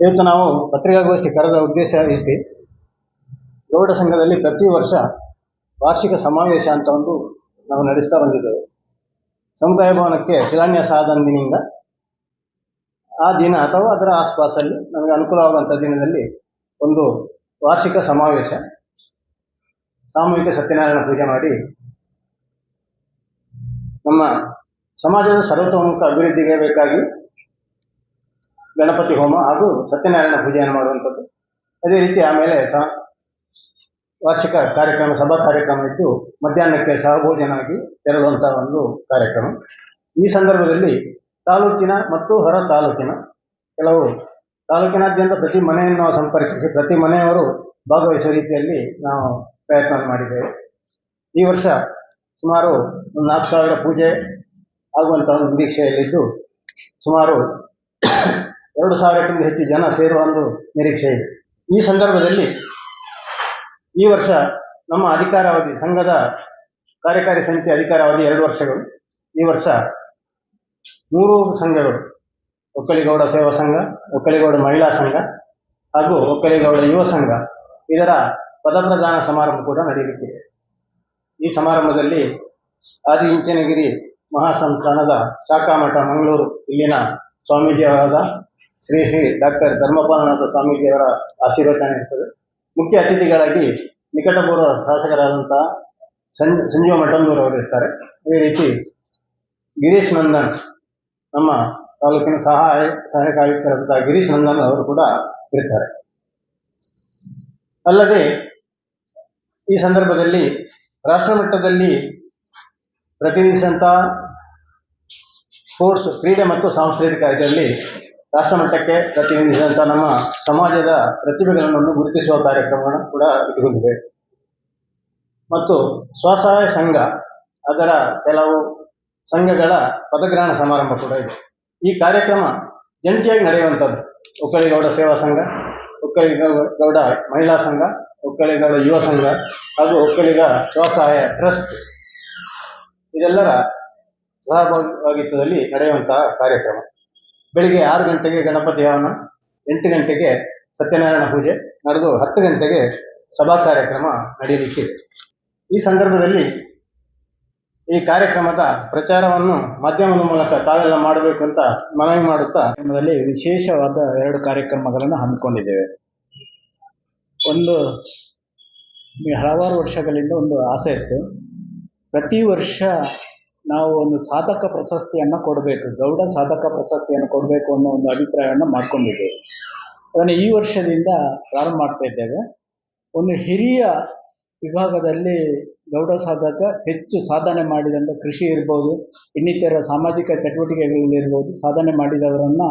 ಇವತ್ತು ನಾವು ಪತ್ರಿಕಾಗೋಷ್ಠಿ ಕರೆದ ಉದ್ದೇಶ ಇಷ್ಟೇ. ಗೌಡ ಸಂಘದಲ್ಲಿ ಪ್ರತಿ ವರ್ಷ ವಾರ್ಷಿಕ ಸಮಾವೇಶ ಅಂತ ಒಂದು ನಾವು ನಡೆಸ್ತಾ ಬಂದಿದ್ದೇವೆ. ಸಮುದಾಯ ಭವನಕ್ಕೆ ಶಿಲಾನ್ಯಾಸ ಆದಂದಿನಿಂದ ಆ ದಿನ ಅಥವಾ ಅದರ ಆಸ್ಪಾಸಲ್ಲಿ ನಮಗೆ ಅನುಕೂಲವಾಗುವಂಥ ದಿನದಲ್ಲಿ ಒಂದು ವಾರ್ಷಿಕ ಸಮಾವೇಶ. ಸಾಮೂಹಿಕ ಸತ್ಯನಾರಾಯಣ ಪೂಜೆ ಮಾಡಿ ನಮ್ಮ ಸಮಾಜದ ಸರ್ವತೋಮುಖ ಅಭಿವೃದ್ಧಿಗೆ ಬೇಕಾಗಿ ಗಣಪತಿ ಹೋಮ ಹಾಗೂ ಸತ್ಯನಾರಾಯಣ ಪೂಜೆಯನ್ನು ಮಾಡುವಂಥದ್ದು. ಅದೇ ರೀತಿ ಆಮೇಲೆ ಸ ವಾರ್ಷಿಕ ಕಾರ್ಯಕ್ರಮ, ಸಭಾ ಕಾರ್ಯಕ್ರಮ ಇದ್ದು ಮಧ್ಯಾಹ್ನಕ್ಕೆ ಸಹಭೋಜನಾಗಿ ತೆರಳುವಂತಹ ಒಂದು ಕಾರ್ಯಕ್ರಮ. ಈ ಸಂದರ್ಭದಲ್ಲಿ ತಾಲೂಕಿನ ಮತ್ತು ಹೊರ ತಾಲೂಕಿನ ಕೆಲವು ತಾಲೂಕಿನಾದ್ಯಂತ ಪ್ರತಿ ಮನೆಯನ್ನು ನಾವು ಸಂಪರ್ಕಿಸಿ ಪ್ರತಿ ಮನೆಯವರು ಭಾಗವಹಿಸುವ ರೀತಿಯಲ್ಲಿ ನಾವು ಪ್ರಯತ್ನ ಮಾಡಿದ್ದೇವೆ. ಈ ವರ್ಷ ಸುಮಾರು ಒಂದು ನಾಲ್ಕು ಸಾವಿರ ಪೂಜೆ ಆಗುವಂತಹ ಒಂದು ನಿರೀಕ್ಷೆಯಲ್ಲಿದ್ದು ಸುಮಾರು ಎರಡು ಸಾವಿರಕ್ಕಿಂತ ಹೆಚ್ಚು ಜನ ಸೇರುವ ಒಂದು ನಿರೀಕ್ಷೆ ಇದೆ. ಈ ಸಂದರ್ಭದಲ್ಲಿ ಈ ವರ್ಷ ನಮ್ಮ ಅಧಿಕಾರಾವಧಿ, ಸಂಘದ ಕಾರ್ಯಕಾರಿ ಸಮಿತಿ ಅಧಿಕಾರಾವಧಿ ಎರಡು ವರ್ಷಗಳು. ಈ ವರ್ಷ ಮೂರು ಸಂಘಗಳು. ಒಕ್ಕಲಿಗೌಡ ಸೇವಾ ಸಂಘ, ಒಕ್ಕಲಿಗೌಡ ಮಹಿಳಾ ಸಂಘ ಹಾಗೂ ಒಕ್ಕಲಿಗೌಡ ಯುವ ಸಂಘ. ಇದರ ಪದಪ್ರದಾನ ಸಮಾರಂಭ ಕೂಡ ನಡೆಯಲಿಕ್ಕಿದೆ. ಈ ಸಮಾರಂಭದಲ್ಲಿ ಆದಿಚುಂಚನಗಿರಿ ಮಹಾಸಂಸ್ಥಾನದ ಶಾಖಾಮಠ, ಮಂಗಳೂರು, ಇಲ್ಲಿನ ಸ್ವಾಮೀಜಿಯವರಾದ ಶ್ರೀ ಶ್ರೀ ಡಾಕ್ಟರ್ ಧರ್ಮಪಾಲನಾಥ ಸ್ವಾಮೀಜಿಯವರ ಆಶೀರ್ವಚನ ಇರ್ತದೆ. ಮುಖ್ಯ ಅತಿಥಿಗಳಾಗಿ ನಿಕಟಪೂರ್ವ ಶಾಸಕರಾದಂತಹ ಸಂ ಸಂಜೀವ ಮಠಂದೂರ್ ಅವರು ಇರ್ತಾರೆ. ಅದೇ ರೀತಿ ಗಿರೀಶ್ ನಂದನ್, ನಮ್ಮ ತಾಲೂಕಿನ ಸಹಾಯ ಸಹಾಯಕ ಆಯುಕ್ತರಾದಂತಹ ಗಿರೀಶ್ ನಂದನ್ ಅವರು ಕೂಡ ಇರ್ತಾರೆ. ಅಲ್ಲದೆ ಈ ಸಂದರ್ಭದಲ್ಲಿ ರಾಷ್ಟ್ರ ಮಟ್ಟದಲ್ಲಿ ಪ್ರತಿನಿಧಿಸಿದಂಥ ಸ್ಪೋರ್ಟ್ಸ್, ಕ್ರೀಡೆ ಮತ್ತು ಸಾಂಸ್ಕೃತಿಕ ಇದರಲ್ಲಿ ರಾಷ್ಟ್ರ ಮಟ್ಟಕ್ಕೆ ಪ್ರತಿನಿಧಿಸಿದಂಥ ನಮ್ಮ ಸಮಾಜದ ಪ್ರತಿಭೆಗಳನ್ನು ಗುರುತಿಸುವ ಕಾರ್ಯಕ್ರಮವನ್ನು ಕೂಡ ಇಟ್ಟುಕೊಂಡಿದೆ. ಮತ್ತು ಸ್ವಸಹಾಯ ಸಂಘ, ಅದರ ಕೆಲವು ಸಂಘಗಳ ಪದಗ್ರಹಣ ಸಮಾರಂಭ ಕೂಡ ಇದೆ. ಈ ಕಾರ್ಯಕ್ರಮ ಜಂಟಿಯಾಗಿ ನಡೆಯುವಂಥದ್ದು ಒಕ್ಕಲಿಗೌಡ ಸೇವಾ ಸಂಘ, ಒಕ್ಕಲಿಗೌಡ ಮಹಿಳಾ ಸಂಘ, ಒಕ್ಕಲಿಗೌಡ ಯುವ ಸಂಘ, ಹಾಗೂ ಒಕ್ಕಲಿಗ ಸ್ವಸಹಾಯ ಟ್ರಸ್ಟ್ ಇದೆಲ್ಲರ ಸಹಭಾಗಿತ್ವದಲ್ಲಿ ನಡೆಯುವಂತಹ ಕಾರ್ಯಕ್ರಮ. ಬೆಳಿಗ್ಗೆ ಆರು ಗಂಟೆಗೆ ಗಣಪತಿ ಹವನ, ಎಂಟು ಗಂಟೆಗೆ ಸತ್ಯನಾರಾಯಣ ಪೂಜೆ ನಡೆದು ಹತ್ತು ಗಂಟೆಗೆ ಸಭಾ ಕಾರ್ಯಕ್ರಮ ನಡೆಯಲಿಕ್ಕೆ. ಈ ಸಂದರ್ಭದಲ್ಲಿ ಈ ಕಾರ್ಯಕ್ರಮದ ಪ್ರಚಾರವನ್ನು ಮಾಧ್ಯಮದ ಮೂಲಕ ತಾವೆಲ್ಲ ಮಾಡಬೇಕು ಅಂತ ಮನವಿ ಮಾಡುತ್ತಾ? ವಿಶೇಷವಾದ ಎರಡು ಕಾರ್ಯಕ್ರಮಗಳನ್ನು ಹಮ್ಮಿಕೊಂಡಿದ್ದೇವೆ. ಒಂದು ಹಲವಾರು ವರ್ಷಗಳಿಂದ ಒಂದು ಆಸೆ ಇತ್ತು. ಪ್ರತಿ ವರ್ಷ ನಾವು ಒಂದು ಸಾಧಕ ಪ್ರಶಸ್ತಿಯನ್ನು ಕೊಡಬೇಕು, ಗೌಡ ಸಾಧಕ ಪ್ರಶಸ್ತಿಯನ್ನು ಕೊಡಬೇಕು ಅನ್ನೋ ಒಂದು ಅಭಿಪ್ರಾಯವನ್ನು ಮಾಡ್ಕೊಂಡಿದ್ದೇವೆ. ಅದನ್ನು ಈ ವರ್ಷದಿಂದ ಪ್ರಾರಂಭ ಮಾಡ್ತಾ ಇದ್ದೇವೆ. ಒಂದು ಹಿರಿಯ ವಿಭಾಗದಲ್ಲಿ ಗೌಡ ಸಾಧಕ ಹೆಚ್ಚು ಸಾಧನೆ ಮಾಡಿದಂಥ ಕೃಷಿ ಇರ್ಬೋದು, ಇನ್ನಿತರ ಸಾಮಾಜಿಕ ಚಟುವಟಿಕೆಗಳಲ್ಲಿರ್ಬೋದು ಸಾಧನೆ ಮಾಡಿದವರನ್ನ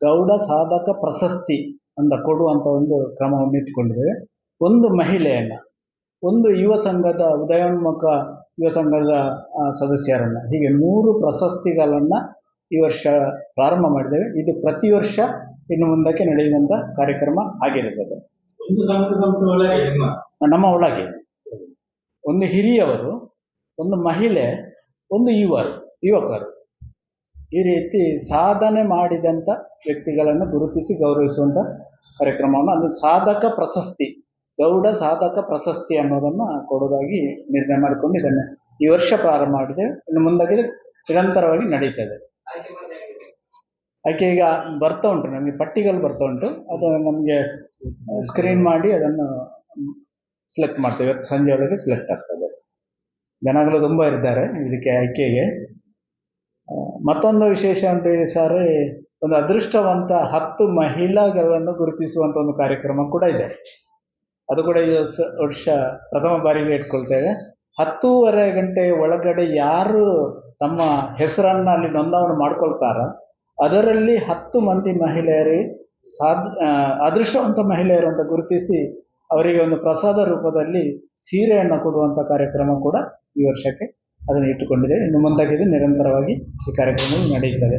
ಗೌಡ ಸಾಧಕ ಪ್ರಶಸ್ತಿ ಅಂತ ಕೊಡುವಂಥ ಒಂದು ಕ್ರಮವನ್ನು ಇಟ್ಕೊಂಡಿದ್ದೇವೆ. ಒಂದು ಮಹಿಳೆಯನ್ನು, ಒಂದು ಯುವ ಸಂಘದ ಉದಯೋನ್ಮುಖ ಯುವ ಸಂಘದ ಸದಸ್ಯರನ್ನ. ಹೀಗೆ ಮೂರು ಪ್ರಶಸ್ತಿಗಳನ್ನ ಈ ವರ್ಷ ಪ್ರಾರಂಭ ಮಾಡಿದ್ದೇವೆ. ಇದು ಪ್ರತಿ ವರ್ಷ ಇನ್ನು ಮುಂದಕ್ಕೆ ನಡೆಯುವಂಥ ಕಾರ್ಯಕ್ರಮ ಆಗಿರುತ್ತದೆ. ನಮ್ಮ? ಒಳಗೆ. ಒಂದು ಹಿರಿಯವರು ಒಂದು ಮಹಿಳೆ ಒಂದು ಯುವರು ಯುವಕರು. ಈ ರೀತಿ ಸಾಧನೆ ಮಾಡಿದಂಥ ವ್ಯಕ್ತಿಗಳನ್ನು ಗುರುತಿಸಿ ಗೌರವಿಸುವಂಥ ಕಾರ್ಯಕ್ರಮವನ್ನು ಅದು ಸಾಧಕ ಪ್ರಶಸ್ತಿ. ಗೌಡ ಸಾಧಕ ಪ್ರಶಸ್ತಿ ಅನ್ನೋದನ್ನು ಕೊಡೋದಾಗಿ ನಿರ್ಣಯ ಮಾಡಿಕೊಂಡು ಇದನ್ನು ಈ ವರ್ಷ ಪ್ರಾರಂಭ ಮಾಡಿದೆ ಇನ್ನು ಮುಂದಾಗಿ ನಿರಂತರವಾಗಿ ನಡೀತದೆ ಆಕೆ ಈಗ ಬರ್ತಾ ಉಂಟು, ನಮಗೆ ಪಟ್ಟಿಗಳು ಬರ್ತಾ ಉಂಟು. ಅದು ನಮಗೆ ಸ್ಕ್ರೀನ್ ಮಾಡಿ ಅದನ್ನು ಸೆಲೆಕ್ಟ್ ಮಾಡ್ತೇವೆ. ಇವತ್ತು ಸಂಜೆ ಒಳಗೆ ಸೆಲೆಕ್ಟ್ ಆಗ್ತದೆ. ಜನಗಳು ತುಂಬ ಇದ್ದಾರೆ ಇದಕ್ಕೆ ಆಯ್ಕೆಗೆ. ಮತ್ತೊಂದು ವಿಶೇಷ ಹೇಳಿ ಸರ್ ಒಂದು ಅದೃಷ್ಟವಂತ ಹತ್ತು ಮಹಿಳಾಗಳನ್ನು ಗುರುತಿಸುವಂತ ಒಂದು ಕಾರ್ಯಕ್ರಮ ಕೂಡ ಇದೆ. ಅದು ಕೂಡ ಈ ವರ್ಷ- ಪ್ರಥಮ ಬಾರಿಗೆ ಇಟ್ಕೊಳ್ತೇವೆ. ಹತ್ತೂವರೆ ಗಂಟೆ ಒಳಗಡೆ ಯಾರು ತಮ್ಮ ಹೆಸರನ್ನ ಅಲ್ಲಿ ನೋಂದಣಿ ಮಾಡ್ಕೊಳ್ತಾರ, ಅದರಲ್ಲಿ ಹತ್ತು ಮಂದಿ ಮಹಿಳೆಯರು ಸಾಧ್ ಅದೃಷ್ಟವಂತ ಮಹಿಳೆಯರು ಅಂತ ಗುರುತಿಸಿ ಅವರಿಗೆ ಒಂದು ಪ್ರಸಾದ ರೂಪದಲ್ಲಿ ಸೀರೆಯನ್ನು ಕೊಡುವಂಥ ಕಾರ್ಯಕ್ರಮ ಕೂಡ ಈ ವರ್ಷಕ್ಕೆ ಅದನ್ನು ಇಟ್ಟುಕೊಂಡಿದೆ ಇನ್ನು ಮುಂದಾಗಿದ್ದು ನಿರಂತರವಾಗಿ ಈ ಕಾರ್ಯಕ್ರಮ ನಡೆಯುತ್ತದೆ.